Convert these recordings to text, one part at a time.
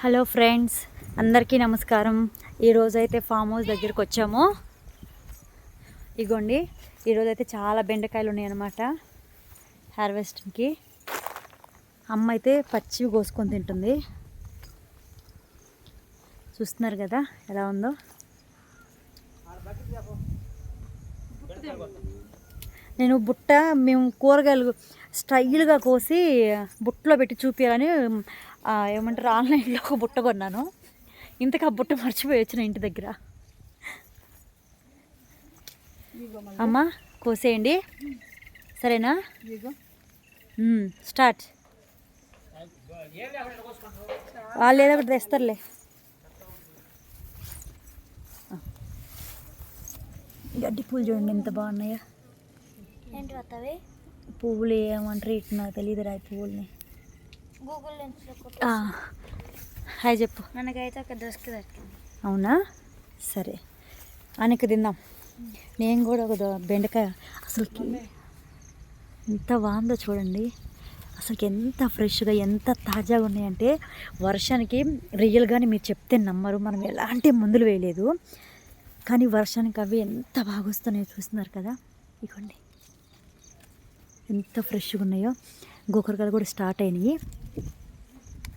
Hello friends అందరికీ నమస్కారం. ఈరోజైతే ఫామ్ హౌస్ దగ్గరికి వచ్చాము. ఇగోండి ఈరోజు అయితే చాలా బెండకాయలు ఉన్నాయి అన్నమాట హార్వెస్టింగ్కి. అమ్మ అయితే పచ్చివి కోసుకొని తింటుంది. చూస్తున్నారు కదా ఎలా ఉందో? నేను బుట్ట మేము కూరగాయలు స్టైల్గా కోసి బుట్టలో పెట్టి చూపించాలని ఏమంటారు ఆన్లైన్లో ఒక బుట్ట కొన్నాను. ఇంతకు ఆ బుట్ట మర్చిపోయి వచ్చిన ఇంటి దగ్గర. అమ్మ కోసేయండి. సరేనా? స్టార్ట్. వాళ్ళు ఏదో ఒకటి తెస్తారులే. గడ్డి పూలు చూడండి ఎంత బాగున్నాయో. ఏంటి వస్తావి పువ్వులు ఏమంటారు ఇటు నాకు తెలియదు రా పువ్వుల్ని. గూగుల్ హాయ్ చెప్పు. మనకైతే ఒక దోసకి దొరికింది. అవునా? సరే. అనక తిందాం. నేను కూడా ఒక బెండకాయ. అసలుకి ఎంత బాగుందో చూడండి. అసలుకి ఎంత ఫ్రెష్గా ఎంత తాజాగా ఉన్నాయంటే వర్షానికి రియల్గానే మీరు చెప్తే నమ్మరు. మనం ఎలాంటి మందులు వేయలేదు. కానీ వర్షానికి అవి ఎంత బాగా వస్తున్నాయో చూస్తున్నారు కదా. ఇగోండి. ఎంత ఫ్రెష్గా ఉన్నాయో. గోకరకాయలు కూడా స్టార్ట్ అయినాయి.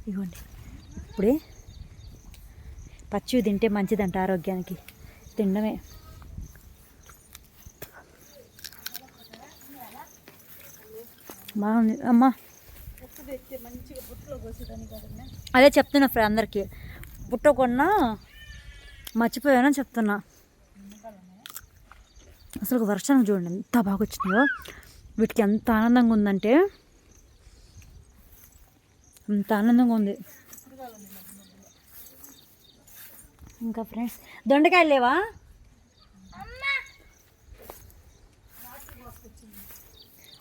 ఇగోండి ఇప్పుడే పచ్చివి తింటే మంచిదంట ఆరోగ్యానికి. తినడమే. బాగుంది. అమ్మా. అదే చెప్తున్నా ఫ్రెండ్ అందరికీ. పుట్టకుండా మర్చిపోయానని చెప్తున్నా. అసలు ఒక వర్షం చూడండి ఎంత బాగా వచ్చినాయో. వీటికి ఎంత ఆనందంగా ఉందంటే అంత ఆనందంగా ఉంది. ఇంకా ఫ్రెండ్స్ దొండకాయలు లేవా?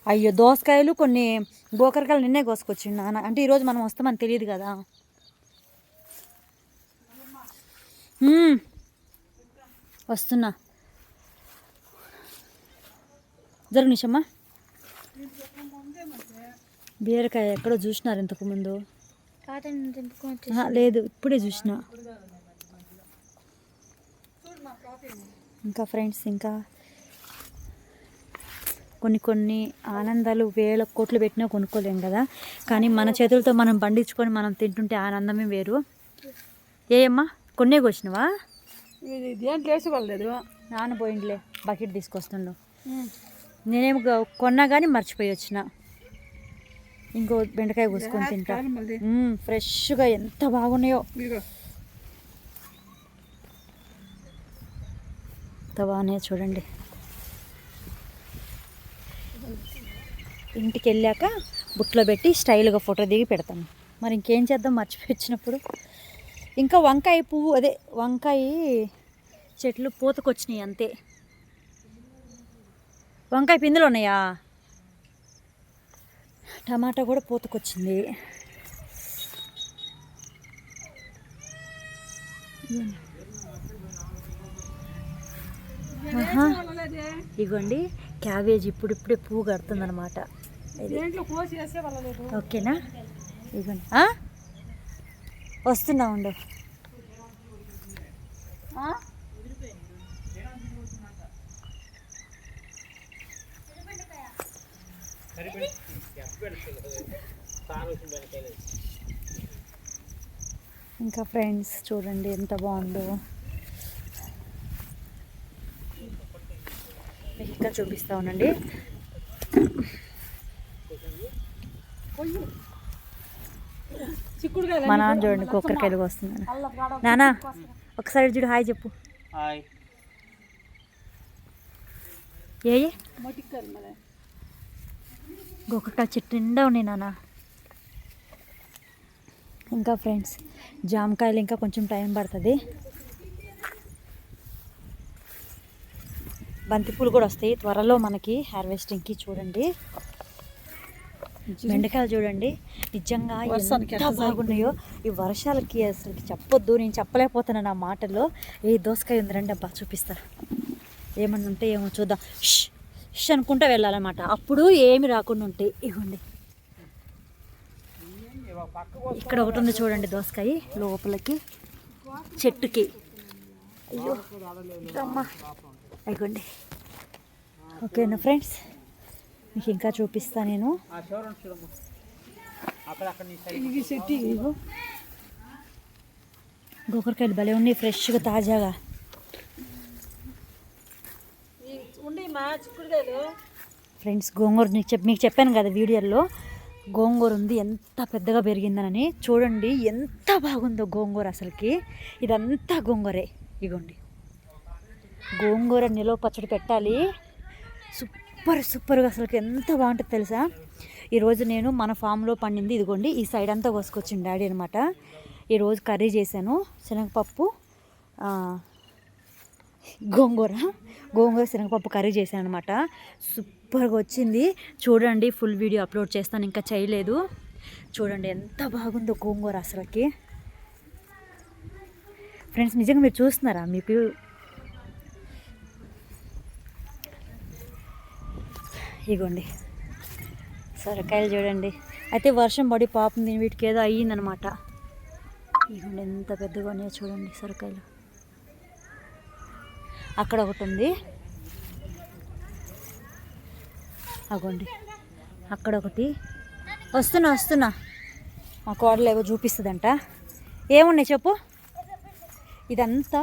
అయ్యో దోసకాయలు కొన్ని గోకరకాయలు నిన్నే కోసుకొచ్చిండు నాన్న. అంటే ఈరోజు మనం వస్తామని తెలియదు కదా. వస్తున్నా. జరుగు నిషమ్మా. బీరకాయ ఎక్కడో చూసినారు ఇంతకు ముందు కాదని దింపుకొని వచ్చేసి ఆహా, లేదు ఇప్పుడే చూసిన. ఇంకా ఫ్రెండ్స్ ఇంకా కొన్ని కొన్ని ఆనందాలు వేల కోట్లు పెట్టినా కొనుక్కోలేం కదా. కానీ మన చేతులతో మనం పండించుకొని మనం తింటుంటే ఆనందమే వేరు. ఏ అమ్మా కొన్నే కోసినవా? దేంట్లో నాన్న పోయిండ్లే బకెట్ తీసుకొస్తుండు. నేనేం కొన్నా కానీ మర్చిపోయి వచ్చిన. ఇంకో బెండకాయ కోసుకొని తింటా. ఫ్రెష్గా ఎంత బాగున్నాయో. ఎంత బాగున్నాయో చూడండి. ఇంటికి వెళ్ళాక బుట్లో పెట్టి స్టైల్గా ఫోటో దిగి పెడతాను. మరి ఇంకేం చేద్దాం? మర్చిపోయి వచ్చినప్పుడు. ఇంకా వంకాయ పువ్వు అదే వంకాయ చెట్లు పూతకొచ్చినాయి అంతే. వంకాయ పిందులు ఉన్నాయా? టమాటా కూడా పూతకొచ్చింది. ఇగోండి క్యాబేజ్ ఇప్పుడిప్పుడే పువ్వు వాళ్ళలేదు ఓకేనా? ఇగోండి? వస్తున్నా ఉండు. ఇంకా ఫ్రెండ్స్ చూడండి ఎంత బాగుందో. ఇక్కడ చూపిస్తా ఉండండి. మా నాన్న చూడండి కుక్కరికాయలు వస్తున్నాను నానా ఒకసారి చూడు హాయ్ చెప్పు. హాయ్. ఏ గోకరకాయ చెట్టు నిండా ఉన్నాయి నాన్న. ఇంకా ఫ్రెండ్స్ జామకాయలు ఇంకా కొంచెం టైం పడుతుంది. బంతిపూలు కూడా వస్తాయి. త్వరలో మనకి హార్వెస్టింగ్కి చూడండి. బెండకాయలు చూడండి. నిజంగా ఎంత బాగున్నాయో. ఈ వర్షాలకి అసలు చెప్పొద్దు. నేను చెప్పలేకపోతున్నాను నా మాటల్లో. ఏ దోసకాయ ఉంది రండి అబ్బా చూపిస్తా. ఏమన్నా ఉంటే ఏమో చూద్దాం. ష్ ష్ అనుకుంటా వెళ్ళాలన్నమాట. అప్పుడు ఏమి రాకుండా ఉంటాయి ఇవ్వండి ఇక్కడ ఒకటి ఉంది చూడండి దోసకాయ లోపలికి చెట్టుకి. అయ్యో అమ్మా అయిపోండి ఓకేనా ఫ్రెండ్స్? మీకు ఇంకా చూపిస్తా నేను. గోకరకాయలు భలే ఉన్నాయి ఫ్రెష్గా తాజాగా. ఫ్రెండ్స్ గోంగూర నీకు చెప్ మీకు చెప్పాను కదా వీడియోలో గోంగూర ఉంది ఎంత పెద్దగా పెరిగిందనని. చూడండి ఎంత బాగుందో గోంగూర అసలుకి. ఇదంతా గోంగూరే. ఇగోండి. గోంగూర నిలవ పచ్చడి పెట్టాలి. సూపర్ సూపర్గా అసలుకి ఎంత బాగుంటుంది తెలుసా? ఈరోజు నేను మన ఫామ్లో పండింది ఇదిగోండి ఈ సైడ్ అంతా కోసుకొచ్చింది డాడీ అనమాట ఈరోజు కర్రీ చేశాను శనగపప్పు గోంగూర. గోంగూర శనగపప్పు కర్రీ చేశాను అనమాట సూపర్గా వచ్చింది. చూడండి ఫుల్ వీడియో అప్లోడ్ చేస్తాను ఇంకా చేయలేదు. చూడండి ఎంత బాగుందో గోంగూర అసలుకి. ఫ్రెండ్స్ నిజంగా మీరు చూస్తున్నారా? మీకు ఇగోండి. సొరకాయలు చూడండి. అయితే వర్షం పడి పాపం దీని వీటికి ఏదో అయ్యిందనమాట ఇగోండి ఎంత పెద్దగా ఉన్నాయో చూడండి సొరకాయలు. అక్కడ ఒకటి ఉంది. అగోండి. అక్కడ ఒకటి. వస్తున్నా వస్తున్నా. మా కోడలు ఏవో చూపిస్తుందంట. ఏమున్నాయి చెప్పు? ఇదంతా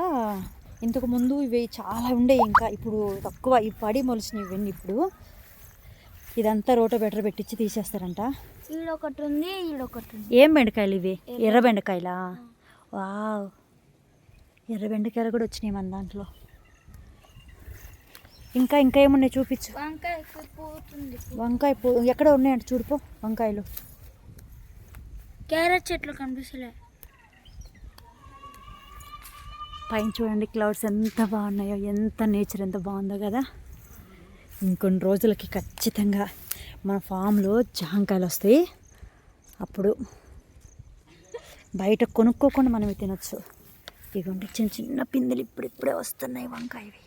ఇంతకు ముందు ఇవి చాలా ఉండే ఇంకా. ఇప్పుడు తక్కువ ఈ పడి మొలిచినవి ఇవన్నీ ఇప్పుడు. ఇదంతా రోటో బెటర్ పెట్టించి తీసేస్తారంట. ఈడొకటి ఉంది ఈడొకటి ఉంది. ఏం బెండకాయలు ఇవి? ఎర్ర బెండకాయలా? వావ్. ఎర్ర బెండకాయలు కూడా వచ్చినాయి మన దాంట్లో. ఇంకా ఇంకా ఏమున్నాయి చూపించు. వంకాయ పోతుంది. వంకాయ పూ ఎక్కడ ఉన్నాయంట చూడుపో వంకాయలు. క్యారెట్ చెట్లు కనిపిస్తలే. పైన చూడండి క్లౌడ్స్ ఎంత బాగున్నాయో ఎంత నేచర్ ఎంత బాగుందో కదా. ఇంకొన్ని రోజులకి ఖచ్చితంగా మన ఫామ్లో జాంకాయలు వస్తాయి. అప్పుడు బయట కొనుక్కోకుండా మనం ఇవి తినొచ్చు. ఇదిగోండి చిన్న చిన్న పిందెలు ఇప్పుడిప్పుడే వస్తున్నాయి వంకాయవి.